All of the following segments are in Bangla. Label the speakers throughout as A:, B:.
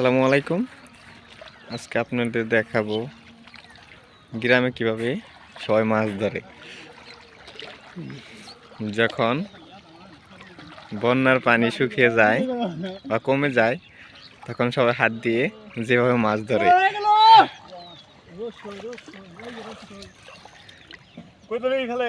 A: আসসালামু আলাইকুম। আজকে আপনাদের দেখাবো গ্রামে কীভাবে সবাই মাছ ধরে। যখন বন্যার পানি শুকিয়ে যায় বা কমে যায়, তখন সবাই হাত দিয়ে যেভাবে মাছ ধরে।
B: খালে?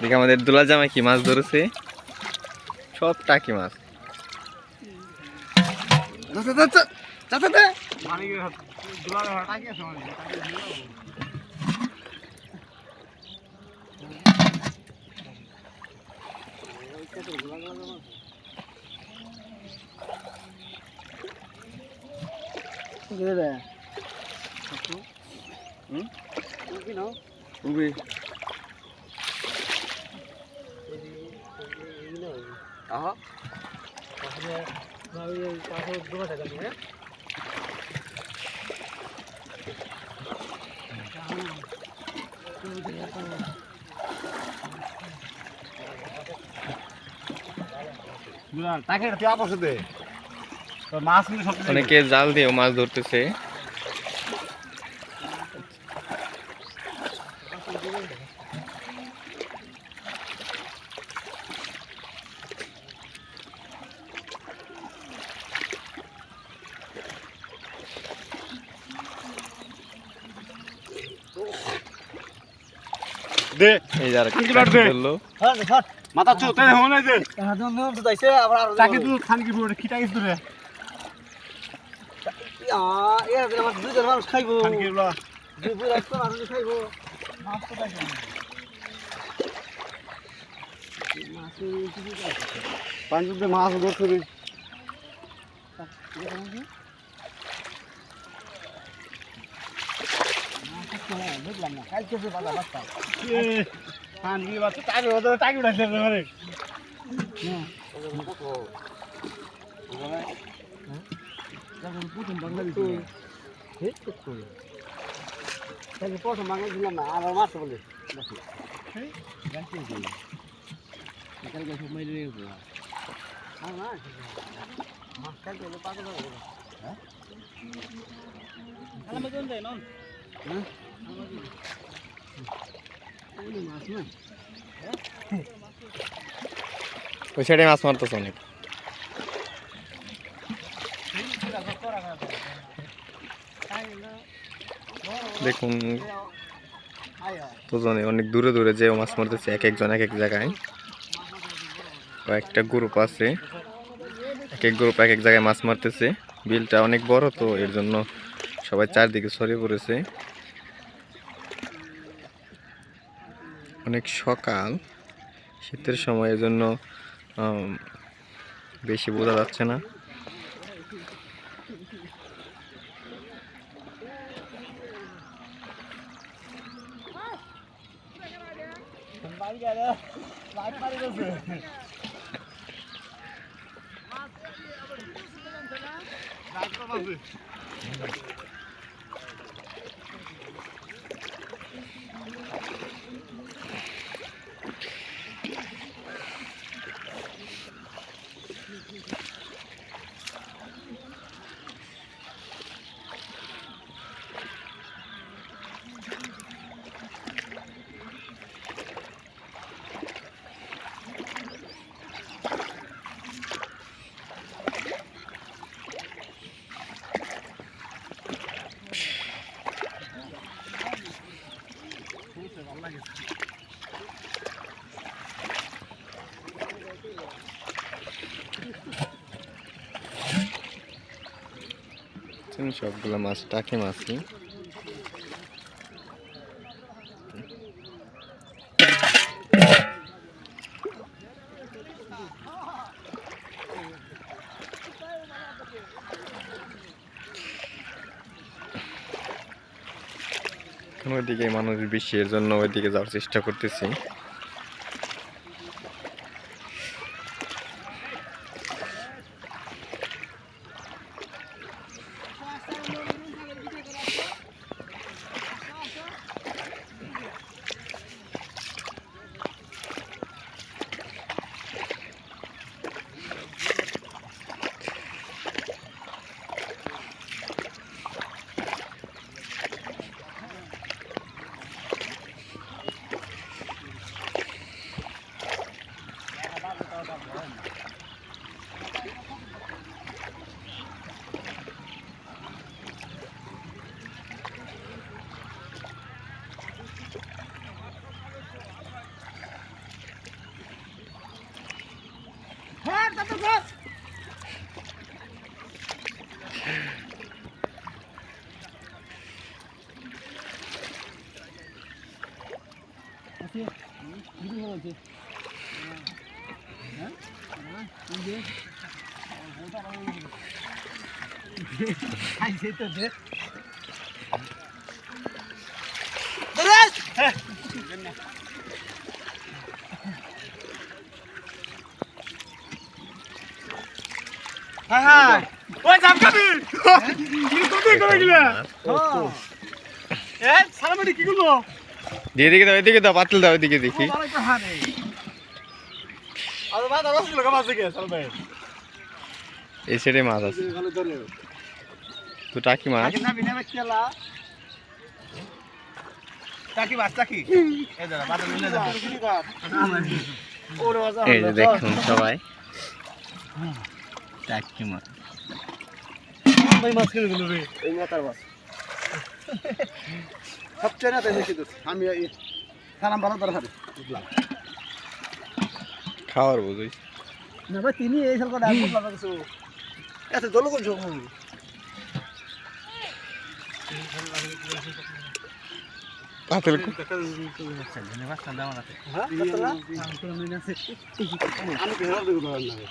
A: দেখে আমাদের দোলা জামাই কি মাছ ধরেছে? সব টাকি মাছ।
B: আগে আছে মানে
A: উবি আহা।
B: তাকে তুই আপস দে। মাছ
A: অনেকে জাল দিয়েও মাছ ধরতেছে।
B: দে।
A: এই যারা
B: কি লাট দে?
A: ধরলো।
B: মাথা চো তাই হন নাই দে
C: আবার
B: তাকে তুই খান কি পুরো খিটা গেছ রে
C: দুজন মানুষ খাইবো।
B: খান কি বলা
C: দুপুর একটা মানুষ খাইবো। মাছ তো খাইবো
B: মাছ
C: বুঝলাম না কালকে যে বাজার বাস্তা
B: খান কি বাচ্চা তাকে ওদের তাকে উঠাইছে রে ঘরে
C: প্রথম বাংলা দিচ্ছি তাহলে প্রথম বাংলা দিলাম না আবার মাছ বলে কালকে সব মাইলে রেখে দেবো মাছ কালকে হলো পাঁচ হাজার করে হ্যাঁ মাছ না
A: ওই সাইডে মাছ মারতেছে অনেক। দেখুন, দুজনে অনেক দূরে দূরে যে মাছ মারতেছে, এক একজন এক এক জায়গায়। কয়েকটা গ্রুপ আছে, এক এক গ্রুপ এক এক জায়গায় মাছ মারতেছে। বিলটা অনেক বড় তো এর জন্য সবাই চারদিকে ছড়িয়ে পড়েছে। অনেক সকাল। শীতের সময় জন্য বেশি বোঝা যাচ্ছে না।
B: বাড়ি গেলে
A: সবগুলো মাছ টাকে মাছি ওইদিকে মানুষ বেশি এর জন্য ওইদিকে যাওয়ার চেষ্টা করতেছি।
C: দে
B: হ্যাঁ হ্যাঁ ওই জাম খাবি। কি গেলে এ সালামাটি কি করল?
A: দিয়ে দিকে দাও এদিকে দাও পাতল দাও ওইদিকে দেখি। এই সাইডে মাছ আছে।
C: ভালো
A: তো টাকি মাছ।
B: এই দাদা বাদা মিলে দাও
C: ওরে বাজা
A: এই যে দেখুন সবাই। টাকি মাছ।
B: ভাই মাছ কিনে দিল রে।
C: এই মাতার বাস সবচেয়ে না তাই বেশি দোষ আমি সালাম ভালো খাবে। বুঝলাম
A: খাওয়ার বুঝুই
C: না ভাই তিনি এই সাল করে আগে লাগা কিছু। এত দল কোন সব
A: পাতল
C: হ্যাঁ কতলা আমি বেরো দেব না
B: আচ্ছা ভাই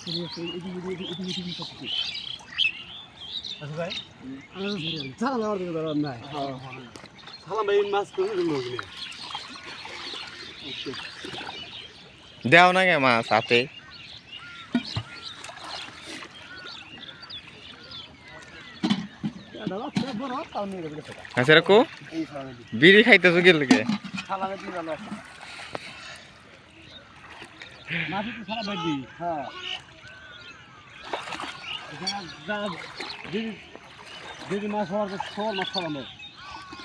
C: সালাম আর দেব না সালাম ভাই মাছ করে দিল
A: দেও না কে মাছ হাতে আচ্ছা রাখো। বিড়ি খাইতেছো গেল কে
C: মাছ তো সারা হ্যাঁ। যদি মাছ হওয়ার সবার মাছ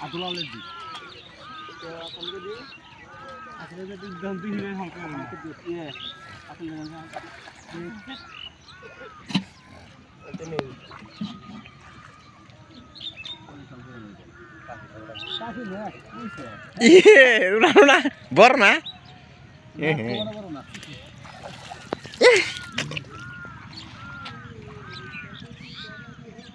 C: আপনাকে দিই আসলে যদি দাম দিই না? হালকা আমাকে দিই ইয়ে আপনি কাকি না বুঝছে
A: ইয়ে উড়া উড়া বর না এ হে।
C: বড় বড় না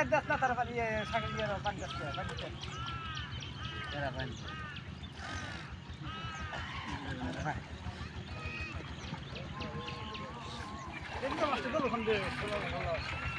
C: আচ্ছা ধর Iya, das na tara pali sakal dia pan das ya, pan das.